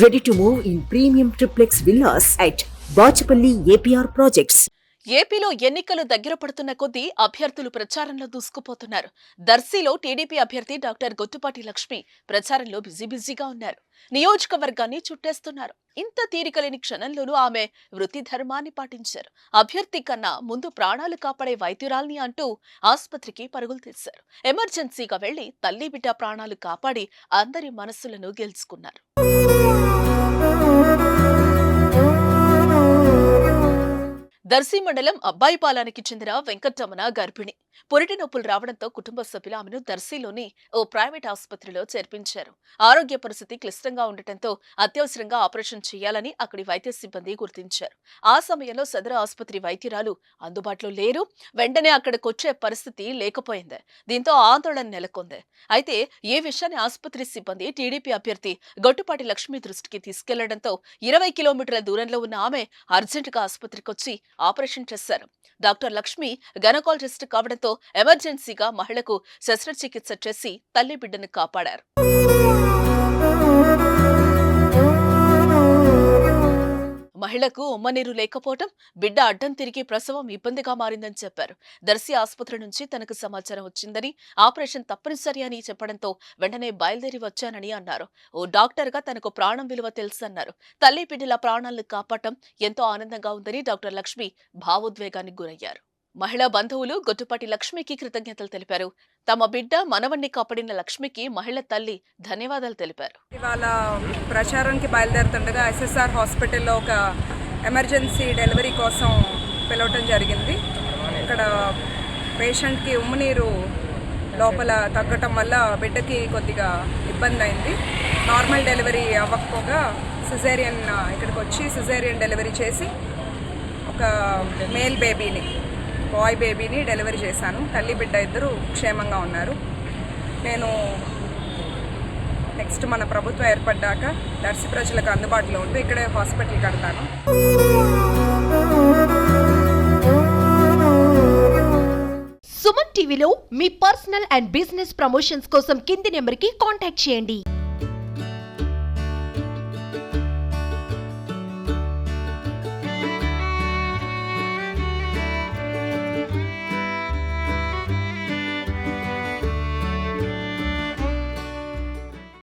Ready to move in premium triplex villas at Bachapalli APR Projects. ఏపీలో ఎన్నికలు దగ్గర పడుతున్న కొద్దీ అభ్యర్థులు ప్రచారంలో దూసుకుపోతున్నారు. దర్శిలో టీడీపీ అభ్యర్థి డాక్టర్ గొట్టుపాటి లక్ష్మి ప్రచారంలో బిజీ బిజీగా ఉన్నారు. నియోజకవర్గాన్ని చుట్టేస్తున్నారు. ఇంత తీరికలేని క్షణంలోనూ ఆమె వృత్తి ధర్మాన్ని పాటించారు. అభ్యర్థి కన్నా ముందు ప్రాణాలు కాపాడే వైద్యురాల్ని అంటూ ఆసుపత్రికి పరుగులు తీశారు. ఎమర్జెన్సీగా వెళ్ళి తల్లి బిడ్డ ప్రాణాలు కాపాడి అందరి మనస్సులను గెలుచుకున్నారు. దర్శి మండలం అబ్బాయిపాలానికి చెందిన వెంకటరమణ గర్భిణి. పొరిటి నొప్పులు రావడంతో కుటుంబ సభ్యులు ఆమెను దర్శిలోని ఓ ప్రైవేట్ ఆసుపత్రిలో చేర్పించారు. ఆరోగ్య పరిస్థితి క్లిష్టంగా ఉండటంతో అత్యవసరంగా ఆపరేషన్ చేయాలని అక్కడి వైద్య సిబ్బంది గుర్తించారు. ఆ సమయంలో సదరు ఆసుపత్రి వైద్యురాలు అందుబాటులో లేరు. వెంటనే అక్కడికొచ్చే పరిస్థితి లేకపోయింది. దీంతో ఆందోళన నెలకొంది. అయితే ఈ విషయాన్ని ఆసుపత్రి సిబ్బంది టీడీపీ అభ్యర్థి గొట్టుపాటి లక్ష్మి దృష్టికి తీసుకెళ్ళడంతో ఇరవై కిలోమీటర్ల దూరంలో ఉన్న ఆమె అర్జెంటుగా ఆసుపత్రికి వచ్చి ఆపరేషన్ చేశారు. డాక్టర్ లక్ష్మి గనకాలజిస్ట్ కావడంతో ఎమర్జెన్సీగా మహిళకు శస్త్రచికిత్స చేసి తల్లి బిడ్డను కాపాడారు. మహిళకు ఉమ్మనీరు లేకపోవటం బిడ్డ అడ్డం తిరిగి ప్రసవం ఇబ్బందిగా మారిందని చెప్పారు. దర్శి ఆసుపత్రి నుంచి తనకు సమాచారం వచ్చిందని ఆపరేషన్ తప్పనిసరి అని చెప్పడంతో వెంటనే బయలుదేరి వచ్చానని అన్నారు. ఓ డాక్టర్గా తనకు ప్రాణం విలువ తెలుసన్నారు. తల్లి బిడ్డల ప్రాణాలను కాపాడటం ఎంతో ఆనందంగా ఉందని డాక్టర్ లక్ష్మి భావోద్వేగానికి గురయ్యారు. మహిళా బంధువులు గొట్టుపాటి లక్ష్మికి కృతజ్ఞతలు తెలిపారు. తమ బిడ్డ మనవణ్ణి కాపాడిన లక్ష్మికి మహిళ తల్లి ధన్యవాదాలు తెలిపారు. ఇవాళ ప్రచారానికి బయలుదేరుతుండగా ఎస్ఎస్ఆర్ హాస్పిటల్లో ఒక ఎమర్జెన్సీ డెలివరీ కోసం పిలవటం జరిగింది. ఇక్కడ పేషెంట్కి ఉమ్మనీరు లోపల తగ్గటం వల్ల బిడ్డకి కొద్దిగా ఇబ్బంది అయింది. నార్మల్ డెలివరీ అవ్వకపోగా సిజేరియన్ ఇక్కడికి వచ్చి సిజేరియన్ డెలివరీ చేసి ఒక మేల్ బేబీని బాయ్ బేబీని డెలివరీ చేశాను. తల్లి బిడ్డ ఇద్దరు క్షేమంగా ఉన్నారు. నేను నెక్స్ట్ మన ప్రభుత్వం ఏర్పడ్డాక దర్శి ప్రజలకు అందుబాటులో ఉంటూ ఇక్కడే హాస్పిటల్ కడతాను. సుమన్ టీవీలో మీ పర్సనల్ అండ్ బిజినెస్ ప్రమోషన్స్ కోసం కింది నెంబర్కి కాంటాక్ట్ చేయండి.